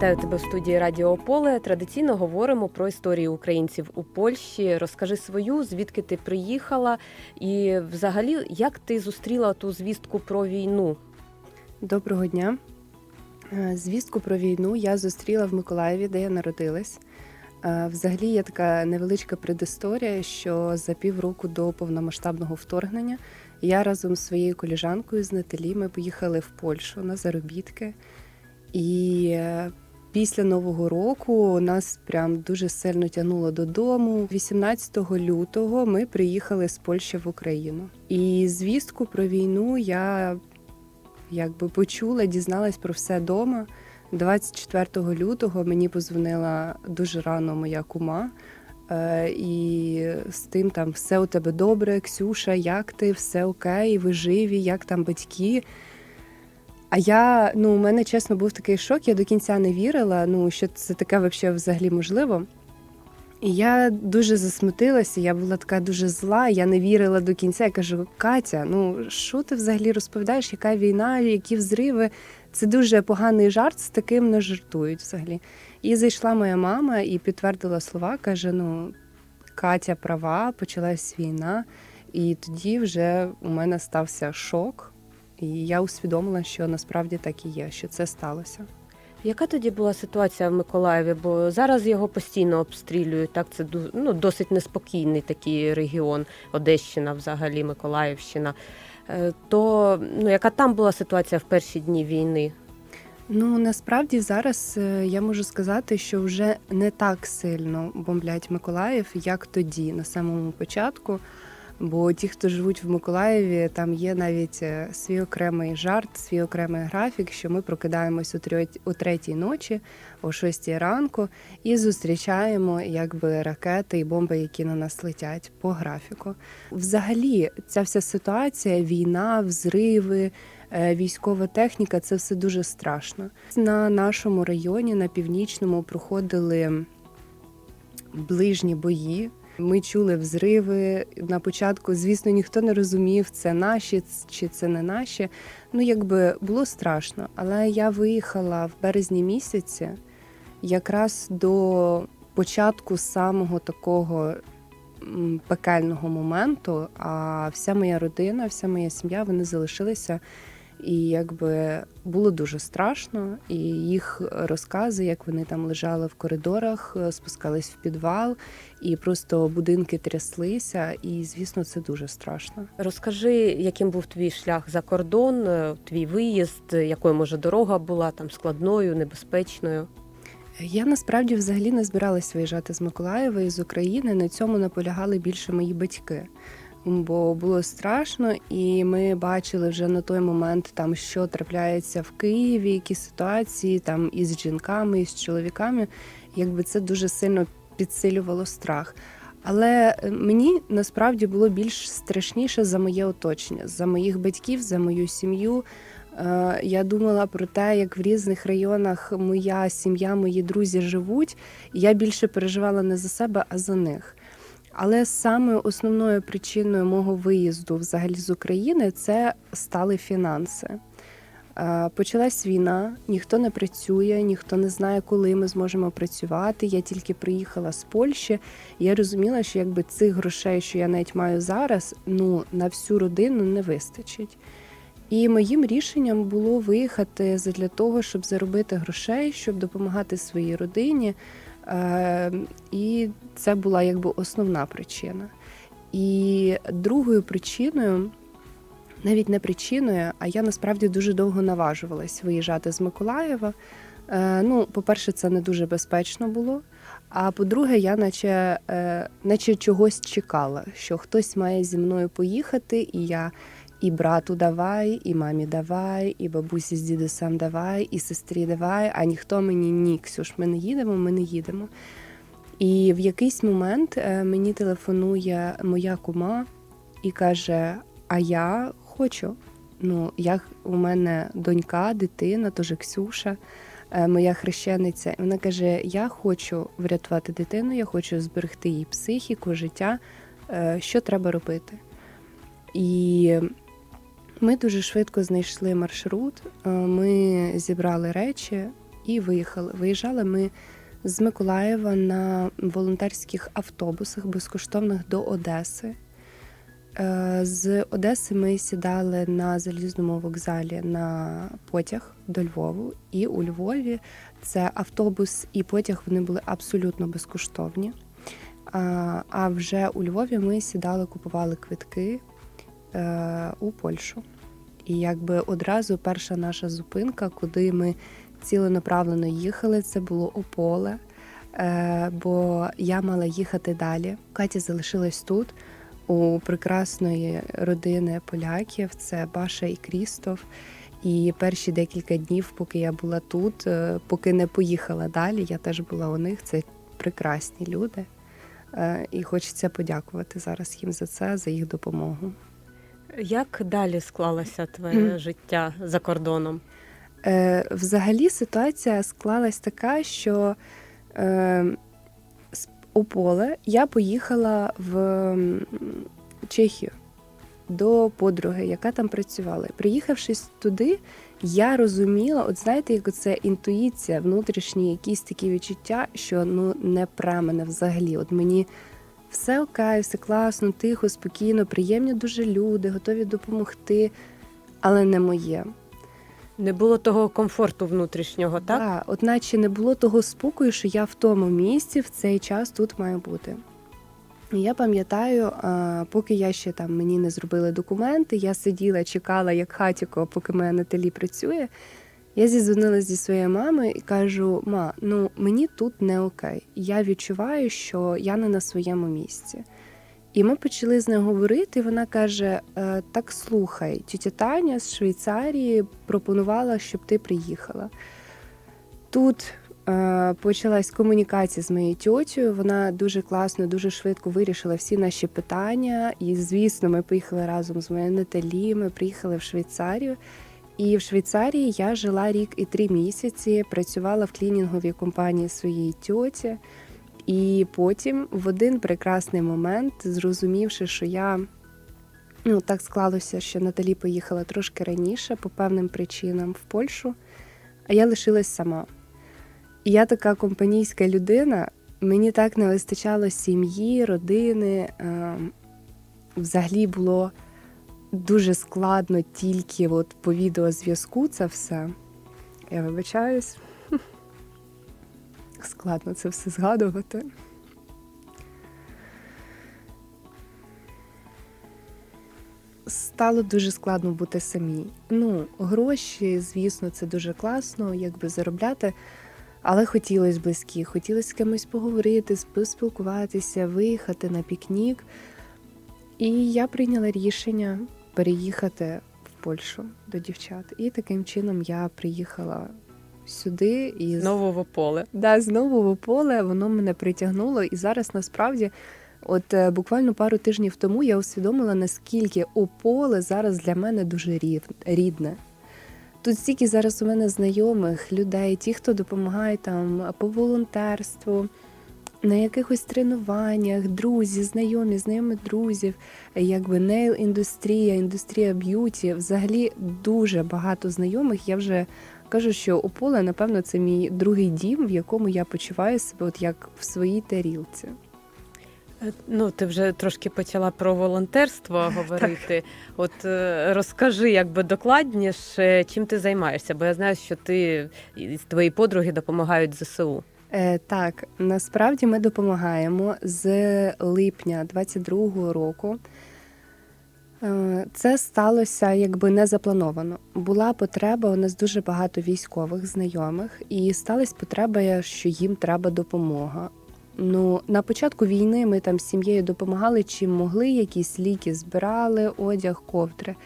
Вітаю тебе в студії Радіо Поле. Традиційно говоримо про історію українців у Польщі. Розкажи свою, звідки ти приїхала, і взагалі як ти зустріла ту звістку про війну? Доброго дня. Е, Звістку про війну я зустріла в Миколаєві, де я народилась. Е, Взагалі є така невеличка предісторія, що за півроку до повномасштабного вторгнення я разом з своєю коліжанкою з Наталі ми поїхали в Польщу на заробітки. І е, після Нового року нас прям дуже сильно тягнуло додому. 18 лютого ми приїхали з Польщі в Україну. І звістку про війну я якби почула, дізналась про все вдома. 24 лютого мені позвонила дуже рано моя кума. Е, і з тим там все у тебе добре, Ксюша, як ти, все окей, ви живі, як там батьки. А я, ну, у мене чесно був такий шок, я до кінця не вірила, ну, що це таке вообще взагалі можливо. І я дуже засмутилася, я була така дуже зла, я не вірила до кінця. Я кажу: Катя, ну що ти взагалі розповідаєш, яка війна, які взриви? Це дуже поганий жарт, з таким не жартують взагалі. І зайшла моя мама і підтвердила слова, каже: ну, Катя права, почалась війна. І тоді вже у мене стався шок, і я усвідомила, що насправді так і є, що це сталося. Яка тоді була ситуація в Миколаєві? Бо зараз його постійно обстрілюють. Так, це ну, досить неспокійний такий регіон, Одещина, взагалі, Миколаївщина. Е, То ну, яка там була ситуація в перші дні війни? Ну насправді зараз е, я можу сказати, що вже не так сильно бомблять Миколаїв, як тоді, на самому початку. Бо ті, хто живуть в Миколаєві, там є навіть е, свій окремий жарт, свій окремий графік, що ми прокидаємось о трьот- о третій ночі, о шостій ранку, і зустрічаємо якби ракети і бомби, які на нас летять по графіку. Взагалі, ця вся ситуація, війна, взриви, е, військова техніка це все дуже страшно. На нашому районі, на північному, проходили ближні бої. Ми чули взриви. На початку, звісно, ніхто не розумів, це наші чи це не наші. Ну, якби було страшно. Але я виїхала в березні місяці, якраз до початку самого такого пекельного моменту. А вся моя родина, вся моя сім'я, вони залишилися. І якби було дуже страшно, і їх розкази, як вони там лежали в коридорах, е, спускались в підвал, і просто будинки тряслися. І звісно, це дуже страшно. Розкажи, яким був твій шлях за кордон, е, твій виїзд, якою може дорога була там складною, небезпечною. Я насправді взагалі не збиралась виїжджати з Миколаєва і з України. На цьому наполягали більше мої батьки. Бо було страшно, і ми бачили вже на той момент, там що трапляється в Києві, які ситуації там із жінками, із чоловіками. Якби це дуже сильно підсилювало страх. Але е, мені насправді було більш страшніше за моє оточення, за моїх батьків, за мою сім'ю. Е, Я думала про те, як в різних районах моя сім'я, мої друзі живуть. Я більше переживала не за себе, а за них. Але саме основною причиною мого виїзду взагалі з України це стали фінанси. Е, Почалась війна, ніхто не працює, ніхто не знає, коли ми зможемо працювати. Я тільки приїхала з Польщі. Я розуміла, що якби цих грошей, що я навіть маю зараз, ну на всю родину не вистачить. І моїм рішенням було виїхати для того, щоб заробити грошей, щоб допомагати своїй родині. Е, І це була якби основна причина. І другою причиною, навіть не причиною, а я насправді дуже довго наважувалась виїжджати з Миколаєва. Е, Ну, по-перше, це не дуже безпечно було. А по-друге, я наче, е, наче чогось чекала, що хтось має зі мною поїхати, і я і брату давай, і мамі давай, і бабусі з дідусем давай, і сестрі давай, а ніхто мені ні, Ксюш, ми не їдемо, ми не їдемо. І в якийсь момент е, мені телефонує моя кума і каже: А я хочу. Ну, як у мене донька, дитина, теж Ксюша, е, моя хрещениця. Вона каже: Я хочу врятувати дитину, я хочу зберегти її психіку, життя. Е, Що треба робити? І ми дуже швидко знайшли маршрут. Е, Ми зібрали речі, і виїхали. Виїжджали ми з Миколаєва на волонтерських автобусах безкоштовних до Одеси. Е, З Одеси ми сідали на залізному вокзалі на потяг до Львову, і у Львові це автобус і потяг вони були абсолютно безкоштовні. А, а вже у Львові ми сідали, купували квитки е, у Польщу. І якби одразу перша наша зупинка, куди ми ціленаправленно їхали, це було Ополе. Е, бо я мала їхати далі. Катя залишилась тут у прекрасної родини поляків. Це Баша і Крістоф. І перші декілька днів, поки я була тут, е, поки не поїхала далі, я теж була у них. Це прекрасні люди. Е, І хочеться подякувати зараз їм за це, за їх допомогу. Як далі склалося твоє життя за кордоном? Е, взагалі ситуація склалась така, що е, у поле я поїхала в Чехію до подруги, яка там працювала. І Приїхавшись туди, я розуміла, от знаєте, як це інтуїція, внутрішні якісь такі відчуття, що ну не про мене взагалі. От мені все окей, все класно, тихо, спокійно, приємні дуже люди, готові допомогти, але не моє. Не було того комфорту внутрішнього, так? Так, от наче не було того спокою, що я в тому місці в цей час тут маю бути. Я пам'ятаю, поки я ще там мені не зробили документи, я сиділа, чекала, як хатіко, поки моя Наталі працює. Я зізвонилася зі своєю мамою і кажу: ма, ну мені тут не окей. Я відчуваю, що я не на своєму місці. І ми почали з нею говорити. і Вона каже: «Е, Так слухай, тітя Таня з Швейцарії пропонувала, щоб ти приїхала. Тут е, почалась комунікація з моєю тьотю. Вона дуже класно, дуже швидко вирішила всі наші питання. І, звісно, ми поїхали разом з моєю Наталі. Ми приїхали в Швейцарію. І в Швейцарії я жила рік і три місяці, працювала в клінінговій компанії своєї тьоті. І потім, в один прекрасний момент, зрозумівши, що я ну так склалося, що Наталі поїхала трошки раніше по певним причинам в Польщу, а я лишилась сама. І я така компанійська людина, мені так не вистачало сім'ї, родини. Е, взагалі було дуже складно тільки от по відеозв'язку це все. Я вибачаюсь. Складно це все згадувати. Стало дуже складно бути самій. Ну, гроші, звісно, це дуже класно, якби заробляти. Але хотілося близьких, хотілося з кимось поговорити, поспілкуватися, виїхати на пікнік. І я прийняла рішення переїхати в Польщу до дівчат. І таким чином я приїхала сюди і з- Знову в ополе. Да, знову в поле воно мене притягнуло, і зараз насправді, от е, буквально пару тижнів тому я усвідомила, наскільки ополе зараз для мене дуже рідне. Тут стільки зараз у мене знайомих людей, ті, хто допомагає там по волонтерству, на якихось тренуваннях, друзі, знайомі, знайомі друзів, якби нейл індустрія, індустрія б'юті. Взагалі дуже багато знайомих. Я вже кажу, що Ополе, напевно, це мій другий дім, в якому я почуваю себе от як в своїй тарілці. Е, Ну, ти вже трошки почала про волонтерство говорити. От е, розкажи якби докладніше, чим ти займаєшся, бо я знаю, що ти і твої подруги допомагають ЗСУ. Е, так, насправді ми допомагаємо з липня 22-го року. Е, Це сталося якби не заплановано. Була потреба, у нас дуже багато військових знайомих, і сталася потреба, що їм треба допомога. Ну, на початку війни ми там з сім'єю допомагали чим могли, якісь ліки збирали, одяг, ковдри.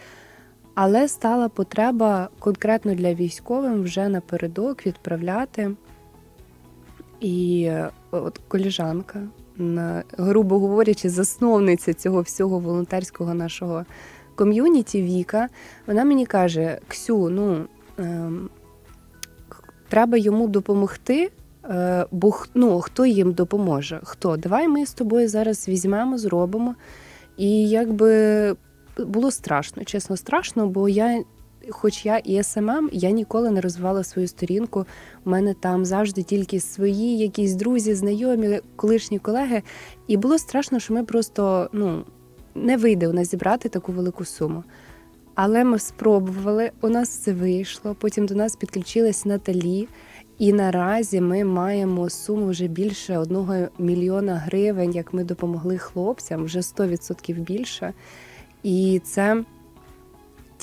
Але стала потреба конкретно для військових вже напередок відправляти. І е, от коліжанка, грубо говорячи, засновниця цього всього волонтерського нашого ком'юніті Віка, вона мені каже: Ксю, ну ем, треба йому допомогти. е, Бо ну, хто їм допоможе? Хто? Давай ми з тобою зараз візьмемо, зробимо. І якби було страшно, чесно, страшно, бо я хоч я і СММ, я ніколи не розвивала свою сторінку. У мене там завжди тільки свої якісь друзі, знайомі, колишні колеги. І було страшно, що ми просто ну, не вийде у нас зібрати таку велику суму. Але ми спробували, у нас все вийшло. Потім до нас підключилась Наталі. І наразі ми маємо суму вже більше одного мільйона гривень, як ми допомогли хлопцям, вже 100% більше. І це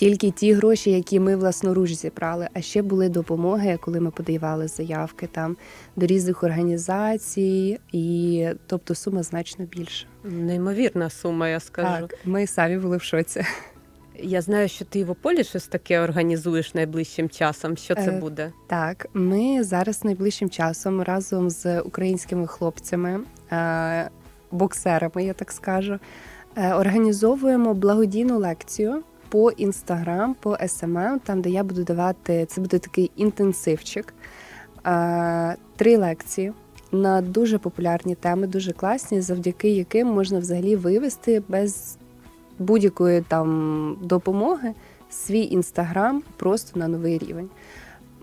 тільки ті гроші, які ми власноруч зібрали. А ще були допомоги, коли ми подавали заявки там до різних організацій, і тобто сума значно більша. Неймовірна сума, я скажу. Так, ми самі були в шоці. Я знаю, що ти в Ополі щось таке організуєш найближчим часом. Що це Е, буде? Так, ми зараз найближчим часом разом з українськими хлопцями, е, боксерами, я так скажу, е, організовуємо благодійну лекцію по інстаграм, по СММ, там, де я буду давати це буде такий інтенсивчик. Е, Три лекції на дуже популярні теми, дуже класні, завдяки яким можна взагалі вивести без будь-якої там допомоги свій інстаграм просто на новий рівень.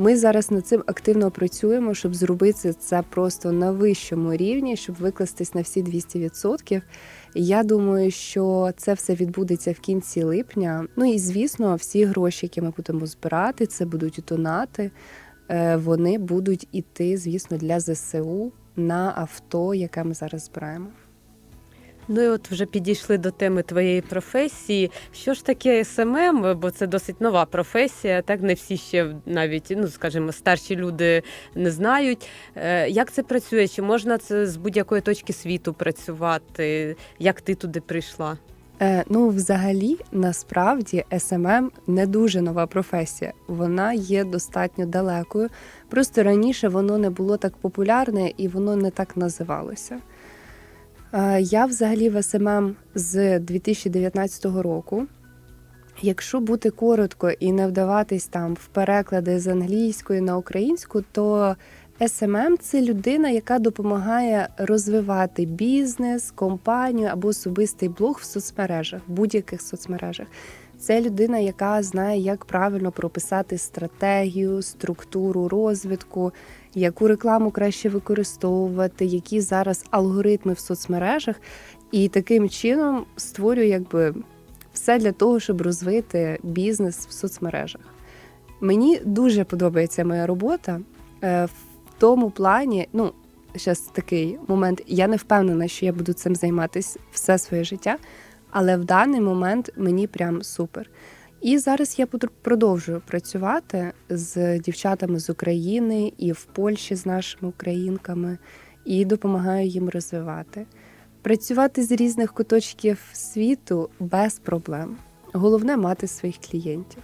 Ми зараз над цим активно працюємо, щоб зробити це просто на вищому рівні, щоб викластись на всі 200%. Я думаю, що це все відбудеться в кінці липня. Ну і звісно, всі гроші, які ми будемо збирати, це будуть донати. Е, Вони будуть іти, звісно, для ЗСУ на авто, яке ми зараз збираємо. Ну і от вже підійшли до теми твоєї професії. Що ж таке СММ? Бо це досить нова професія. Так не всі ще навіть, ну скажімо, старші люди не знають. Е, Як це працює? Чи можна це з будь-якої точки світу працювати? Як ти туди прийшла? Е, ну, взагалі, насправді, СММ не дуже нова професія. Вона є достатньо далекою. Просто раніше воно не було так популярне і воно не так називалося. Е, я взагалі в СММ з 2019 року. Якщо бути коротко і не вдаватись там в переклади з англійської на українську, то SMM – це людина, яка допомагає розвивати бізнес, компанію або особистий блог в соцмережах, будь-яких соцмережах. Це людина, яка знає, як правильно прописати стратегію, структуру розвитку, яку рекламу краще використовувати, які зараз алгоритми в соцмережах, і таким чином створює якби все для того, щоб розвити бізнес в соцмережах. Мені дуже подобається моя робота е, в тому плані, ну, зараз такий момент, я не впевнена, що я буду цим займатися все своє життя, але в даний момент мені прям супер. І зараз я продовжую працювати з дівчатами з України і в Польщі з нашими українками, і допомагаю їм розвивати. Працювати з різних куточків світу без проблем. Головне мати своїх клієнтів.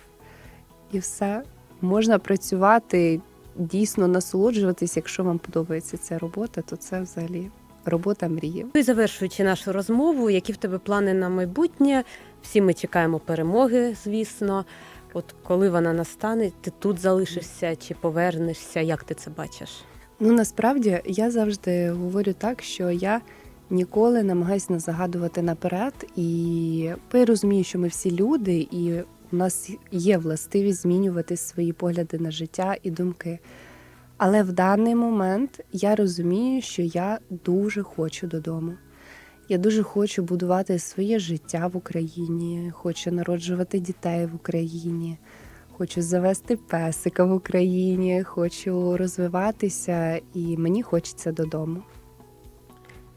І все. Можна працювати, дійсно насолоджуватись, якщо вам подобається ця робота, то це взагалі робота мрії. Ну і завершуючи нашу розмову, які в тебе плани на майбутнє? Всі ми чекаємо перемоги, звісно. От коли вона настане, ти тут залишишся чи повернешся? Як ти це бачиш? Ну насправді я завжди говорю так, що я ніколи намагаюся не загадувати наперед, і я розумію, що ми всі люди, і у нас є властивість змінювати свої погляди на життя і думки. Але в даний момент я розумію, що я дуже хочу додому. Я дуже хочу будувати своє життя в Україні, хочу народжувати дітей в Україні, хочу завести песика в Україні, хочу розвиватися, і мені хочеться додому.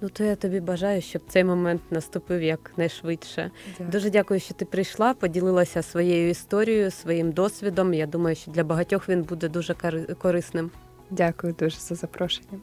Ну то я тобі бажаю, щоб цей момент наступив якнайшвидше. Дуже дякую, що ти прийшла, поділилася своєю історією, своїм досвідом. Я думаю, що для багатьох він буде дуже кори- корисним. Дякую дуже за запрошення.